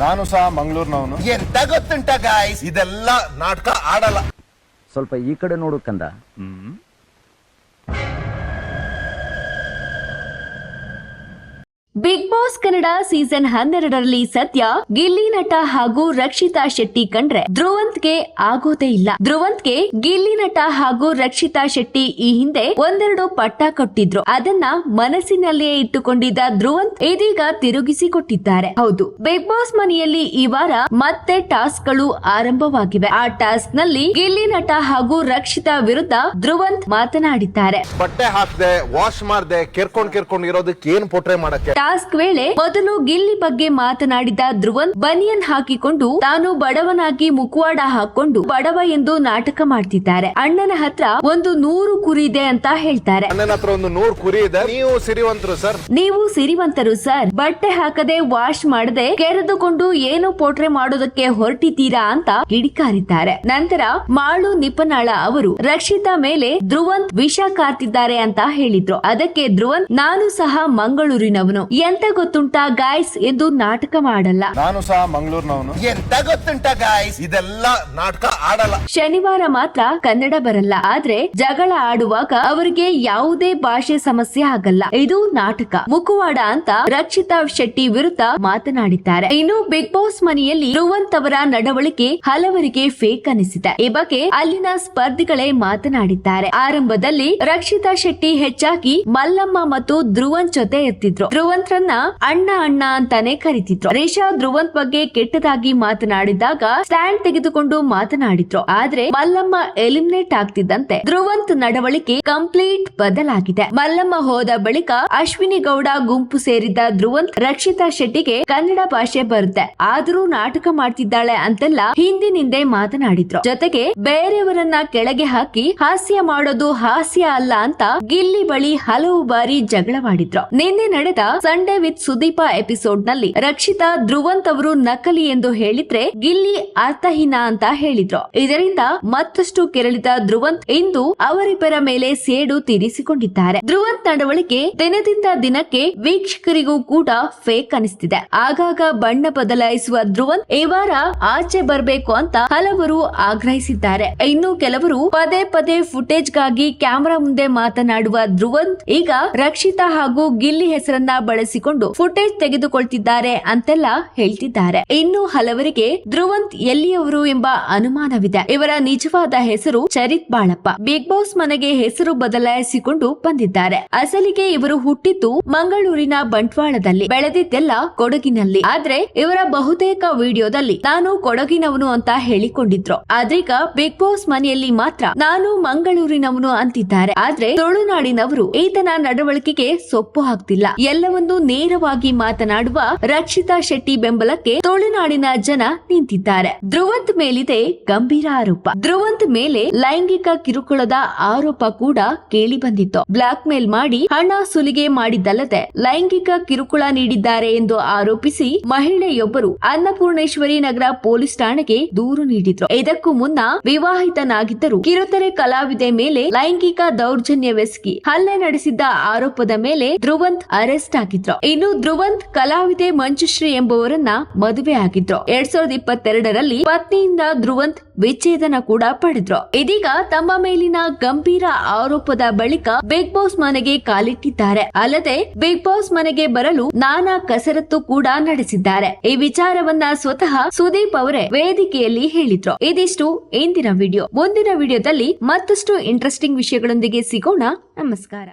ನಾನು ಸಹ ಮಂಗಳೂರಿನವನು. ಎಂತ ಗೊತ್ತುಂಟ ಗಾಯ್ಸ್ ಇದೆಲ್ಲ ನಾಟಕ ಆಡಲ್ಲ. ಸ್ವಲ್ಪ ಈ ಕಡೆ ನೋಡು ಕಂದ. ಬಿಗ್ ಬಾಸ್ ಕನ್ನಡ ಸೀಸನ್ ಹನ್ನೆರಡರಲ್ಲಿ ಸದ್ಯ ಗಿಲ್ಲಿ ನಟ ಹಾಗೂ ರಕ್ಷಿತಾ ಶೆಟ್ಟಿ ಕಂಡ್ರೆ ಧ್ರುವಂತ್ಗೆ ಆಗೋದೇ ಇಲ್ಲ. ಧ್ರುವಂತ್ಗೆ ಗಿಲ್ಲಿ ನಟ ಹಾಗೂ ರಕ್ಷಿತಾ ಶೆಟ್ಟಿ ಈ ಹಿಂದೆ ಒಂದೆರಡು ಪಟ್ಟ ಕೊಟ್ಟಿದ್ರು. ಅದನ್ನ ಮನಸ್ಸಿನಲ್ಲಿಯೇ ಇಟ್ಟುಕೊಂಡಿದ್ದ ಧ್ರುವಂತ್ ಇದೀಗ ತಿರುಗಿಸಿ ಕೊಟ್ಟಿದ್ದಾರೆ ಹೌದು ಬಿಗ್ ಬಾಸ್ ಮನೆಯಲ್ಲಿ ಈ ವಾರ ಮತ್ತೆ ಟಾಸ್ಕ್ಗಳು ಆರಂಭವಾಗಿವೆ. ಆ ಟಾಸ್ಕ್ನಲ್ಲಿ ಗಿಲ್ಲಿ ನಟ ಹಾಗೂ ರಕ್ಷಿತಾ ವಿರುದ್ಧ ಧ್ರುವಂತ್ ಮಾತನಾಡಿದ್ದಾರೆ. ಬಟ್ಟೆ ಹಾಕದೆ ವಾಶ್ ಮಾಡ್ದೆ ಕೆರ್ಕೊಂಡ್ ಕೆರ್ಕೊಂಡ್ ಇರೋದಕ್ಕೆ ಏನ್ ಪೋಟ್ರೆ ಮಾಡಕ್ಕೆ? ಟಾಸ್ಕ್ ವೇಳೆ ಮೊದಲು ಗಿಲ್ಲಿ ಬಗ್ಗೆ ಮಾತನಾಡಿದ ಧ್ರುವನ್ ಬನಿಯನ್ ಹಾಕಿಕೊಂಡು ತಾನು ಬಡವನಾಗಿ ಮುಖವಾಡ ಹಾಕೊಂಡು ಬಡವ ಎಂದು ನಾಟಕ ಮಾಡ್ತಿದ್ದಾರೆ. ಅಣ್ಣನ ಹತ್ರ ಒಂದು ನೂರು ಕುರಿ ಇದೆ ಅಂತ ಹೇಳ್ತಾರೆ. ಅಣ್ಣನ ಹತ್ರ ಒಂದು ನೂರು ಕುರಿ ಇದೆ. ನೀವು ಸಿರಿವಂತರು ಸರ್. ನೀವು ಸಿರಿವಂತರು ಸರ್. ಬಟ್ಟೆ ಹಾಕದೆ ವಾಶ್ ಮಾಡದೆ ಕೆರೆದುಕೊಂಡು ಏನು ಪೋಟ್ರೆ ಮಾಡೋದಕ್ಕೆ ಹೊರಟಿದ್ದೀರಾ ಅಂತ ಕಿಡಿಕಾರಿದ್ದಾರೆ. ನಂತರ ಮಾಳು ನಿಪನಾಳ ಅವರು ರಕ್ಷಿತಾ ಮೇಲೆ ಧ್ರುವಂತ್ ವಿಷ ಕಾರ್ತಿದ್ದಾರೆ ಅಂತ ಹೇಳಿದ್ರು. ಅದಕ್ಕೆ ಧ್ರುವಂತ್ ನಾನು ಸಹ ಮಂಗಳೂರಿನವನು. ಎಂತ ಗೊತ್ತುಂಟಾ ಗಾಯ್ಸ್ ಎಂದು ನಾಟಕ ಮಾಡಲ್ಲ. ನಾನು ಸಹ ಮಂಗಳೂರಿನವನು. ಎಂತ ಗೊತ್ತುಂಟ ಗಾಯ್ಸ್ ಇದೆಲ್ಲ ನಾಟಕ ಆಡಲ್ಲ. ಶನಿವಾರ ಮಾತ್ರ ಕನ್ನಡ ಬರಲ್ಲ. ಆದ್ರೆ ಜಗಳ ಆಡುವಾಗ ಅವರಿಗೆ ಯಾವುದೇ ಭಾಷೆ ಸಮಸ್ಯೆ ಆಗಲ್ಲ. ಇದು ನಾಟಕ. ಮುಖವಾಡ ಅಂತ ರಕ್ಷಿತಾ ಶೆಟ್ಟಿ ವಿರುದ್ಧ ಮಾತನಾಡಿದ್ದಾರೆ. ಇನ್ನು ಬಿಗ್ ಬಾಸ್ ಮನೆಯಲ್ಲಿ ಧ್ರುವಂತ್ ಅವರ ನಡವಳಿಕೆ ಹಲವರಿಗೆ ಫೇಕ್ ಅನಿಸಿದೆ. ಈ ಬಗ್ಗೆ ಅಲ್ಲಿನ ಸ್ಪರ್ಧಿಗಳೇ ಮಾತನಾಡಿದ್ದಾರೆ. ಆರಂಭದಲ್ಲಿ ರಕ್ಷಿತಾ ಶೆಟ್ಟಿ ಹೆಚ್ಚಾಗಿ ಮಲ್ಲಮ್ಮ ಮತ್ತು ಧ್ರುವನ್ ಜೊತೆ ಎತ್ತಿದ್ರು ಧ್ರುವಂತ್ರನ್ನ ಅಣ್ಣ ಅಣ್ಣ ಅಂತಾನೆ ಕರಿತಿದ್ರು. ರೇಷಾ ಧ್ರುವಂತ್ ಬಗ್ಗೆ ಕೆಟ್ಟದಾಗಿ ಮಾತನಾಡಿದಾಗ ಸ್ಟ್ಯಾಂಡ್ ತೆಗೆದುಕೊಂಡು ಮಾತನಾಡಿದ್ರು. ಆದ್ರೆ ಮಲ್ಲಮ್ಮ ಎಲಿಮಿನೇಟ್ ಆಗ್ತಿದ್ದಂತೆ ಧ್ರುವಂತ್ ನಡವಳಿಕೆ ಕಂಪ್ಲೀಟ್ ಬದಲಾಗಿದೆ. ಮಲ್ಲಮ್ಮ ಹೋದ ಬಳಿಕ ಅಶ್ವಿನಿ ಗೌಡ ಗುಂಪು ಸೇರಿದ್ದ ಧ್ರುವಂತ್ ರಕ್ಷಿತಾ ಶೆಟ್ಟಿಗೆ ಕನ್ನಡ ಭಾಷೆ ಬರುತ್ತೆ. ಆದ್ರೂ ನಾಟಕ ಮಾಡ್ತಿದ್ದಾಳೆ ಅಂತೆಲ್ಲ ಹಿಂದಿನಿಂದೆ ಮಾತನಾಡಿದ್ರು. ಜೊತೆಗೆ ಬೇರೆಯವರನ್ನ ಕೆಳಗೆ ಹಾಕಿ ಹಾಸ್ಯ ಮಾಡೋದು ಹಾಸ್ಯ ಅಲ್ಲ ಅಂತ ಗಿಲ್ಲಿ ಬಳಿ ಹಲವು ಬಾರಿ ಜಗಳವಾಡಿದ್ರು. ನಿನ್ನೆ ನಡೆದ ಸಂಡೇ ವಿತ್ ಸುದೀಪ ಎಪಿಸೋಡ್ನಲ್ಲಿ ರಕ್ಷಿತಾ, ಧ್ರುವಂತ್ ಅವರು ನಕಲಿ ಎಂದು ಹೇಳಿದ್ರೆ ಗಿಲ್ಲಿ ಅರ್ಥಹೀನ ಅಂತ ಹೇಳಿದ್ರು. ಇದರಿಂದ ಮತ್ತಷ್ಟು ಕೆರಳಿದ ಧ್ರುವಂತ್ ಇಂದು ಅವರಿಬ್ಬರ ಮೇಲೆ ಸೇಡು ತೀರಿಸಿಕೊಂಡಿದ್ದಾರೆ. ಧ್ರುವಂತ್ ನಡವಳಿಕೆ ದಿನದಿಂದ ದಿನಕ್ಕೆ ವೀಕ್ಷಕರಿಗೂ ಕೂಡ ಫೇಕ್ ಅನಿಸ್ತಿದೆ. ಆಗಾಗ ಬಣ್ಣ ಬದಲಾಯಿಸುವ ಧ್ರುವಂತ್ ಈ ವಾರ ಆಚೆ ಬರಬೇಕು ಅಂತ ಹಲವರು ಆಗ್ರಹಿಸಿದ್ದಾರೆ. ಇನ್ನು ಕೆಲವರು ಪದೇ ಪದೇ ಫುಟೇಜ್ಗಾಗಿ ಕ್ಯಾಮೆರಾ ಮುಂದೆ ಮಾತನಾಡುವ ಧ್ರುವಂತ್ ಈಗ ರಕ್ಷಿತಾ ಹಾಗೂ ಗಿಲ್ಲಿ ಹೆಸರನ್ನ ಬಳಸಿಕೊಂಡು ಫುಟೇಜ್ ತೆಗೆದುಕೊಳ್ತಿದ್ದಾರೆ ಅಂತೆಲ್ಲ ಹೇಳ್ತಿದ್ದಾರೆ. ಇನ್ನು ಹಲವರಿಗೆ ಧ್ರುವಂತ್ ಎಲ್ಲಿಯವರು ಎಂಬ ಅನುಮಾನವಿದೆ. ಇವರ ನಿಜವಾದ ಹೆಸರು ಚರಿತ್ ಬಾಳಪ್ಪ. ಬಿಗ್ ಬಾಸ್ ಮನೆಗೆ ಹೆಸರು ಬದಲಾಯಿಸಿಕೊಂಡು ಬಂದಿದ್ದಾರೆ. ಅಸಲಿಗೆ ಇವರು ಹುಟ್ಟಿದ್ದು ಮಂಗಳೂರಿನ ಬಂಟ್ವಾಳದಲ್ಲಿ, ಬೆಳೆದಿದ್ದೆಲ್ಲ ಕೊಡಗಿನಲ್ಲಿ. ಆದ್ರೆ ಇವರ ಬಹುತೇಕ ವಿಡಿಯೋದಲ್ಲಿ ನಾನು ಕೊಡಗಿನವನು ಅಂತ ಹೇಳಿಕೊಂಡಿದ್ರು. ಆದ್ರೀಗ ಬಿಗ್ ಬಾಸ್ ಮನೆಯಲ್ಲಿ ಮಾತ್ರ ನಾನು ಮಂಗಳೂರಿನವನು ಅಂತಿದ್ದಾರೆ. ಆದ್ರೆ ತುಳುನಾಡಿನವರು ಈತನ ನಡವಳಿಕೆಗೆ ಸೊಪ್ಪು ಹಾಕ್ತಿಲ್ಲ. ಎಲ್ಲವನ್ನೂ ನೇರವಾಗಿ ಮಾತನಾಡುವ ರಕ್ಷಿತಾ ಶೆಟ್ಟಿ ಬೆಂಬಲಕ್ಕೆ ತುಳುನಾಡಿನ ಜನ ನಿಂತಿದ್ದಾರೆ. ಧ್ರುವಂತ್ ಮೇಲಿದೆ ಗಂಭೀರ ಆರೋಪ. ಧ್ರುವಂತ್ ಮೇಲೆ ಲೈಂಗಿಕ ಕಿರುಕುಳದ ಆರೋಪ ಕೂಡ ಕೇಳಿ ಬಂದಿತ್ತು ಬ್ಲಾಕ್ ಮೇಲ್ ಮಾಡಿ ಹಣ ಸುಲಿಗೆ ಮಾಡಿದ್ದಲ್ಲದೆ ಲೈಂಗಿಕ ಕಿರುಕುಳ ನೀಡಿದ್ದಾರೆ ಎಂದು ಆರೋಪಿಸಿ ಮಹಿಳೆಯೊಬ್ಬರು ಅನ್ನಪೂರ್ಣೇಶ್ವರಿ ನಗರ ಪೊಲೀಸ್ ಠಾಣೆಗೆ ದೂರು ನೀಡಿದ್ರು. ಇದಕ್ಕೂ ಮುನ್ನ ವಿವಾಹಿತನಾಗಿದ್ದರು ಕಿರುತೆರೆ ಕಲಾವಿದೆ ಮೇಲೆ ಲೈಂಗಿಕ ದೌರ್ಜನ್ಯವೆಸಗಿ ಹಲ್ಲೆ ನಡೆಸಿದ್ದ ಆರೋಪದ ಮೇಲೆ ಧ್ರುವಂತ್ ಅರೆಸ್ಟ್ ಆಗಿದ್ರು. ಇನ್ನು ಧ್ರುವಂತ್ ಕಲಾವಿದೆ ಮಂಜುಶ್ರೀ ಎಂಬುವರನ್ನ ಮದುವೆ ಆಗಿದ್ರು. ಎರಡ್ ಸಾವಿರದ ಇಪ್ಪತ್ತೆರಡರಲ್ಲಿ ಪತ್ನಿಯಿಂದ ಧ್ರುವಂತ್ ವಿಚ್ಛೇದನ ಕೂಡ ಪಡೆದ್ರು. ಇದೀಗ ತಮ್ಮ ಮೇಲಿನ ಗಂಭೀರ ಆರೋಪದ ಬಳಿಕ ಬಿಗ್ ಬಾಸ್ ಮನೆಗೆ ಕಾಲಿಟ್ಟಿದ್ದಾರೆ. ಅಲ್ಲದೆ ಬಿಗ್ ಬಾಸ್ ಮನೆಗೆ ಬರಲು ನಾನಾ ಕಸರತ್ತು ಕೂಡ ನಡೆಸಿದ್ದಾರೆ. ಈ ವಿಚಾರವನ್ನ ಸ್ವತಃ ಸುದೀಪ್ ಅವರೇ ವೇದಿಕೆಯಲ್ಲಿ ಹೇಳಿದ್ರು. ಇದಿಷ್ಟು ಇಂದಿನ ವಿಡಿಯೋ. ಮುಂದಿನ ವಿಡಿಯೋದಲ್ಲಿ ಮತ್ತಷ್ಟು ಇಂಟ್ರೆಸ್ಟಿಂಗ್ ವಿಷಯಗಳೊಂದಿಗೆ ಸಿಗೋಣ. ನಮಸ್ಕಾರ.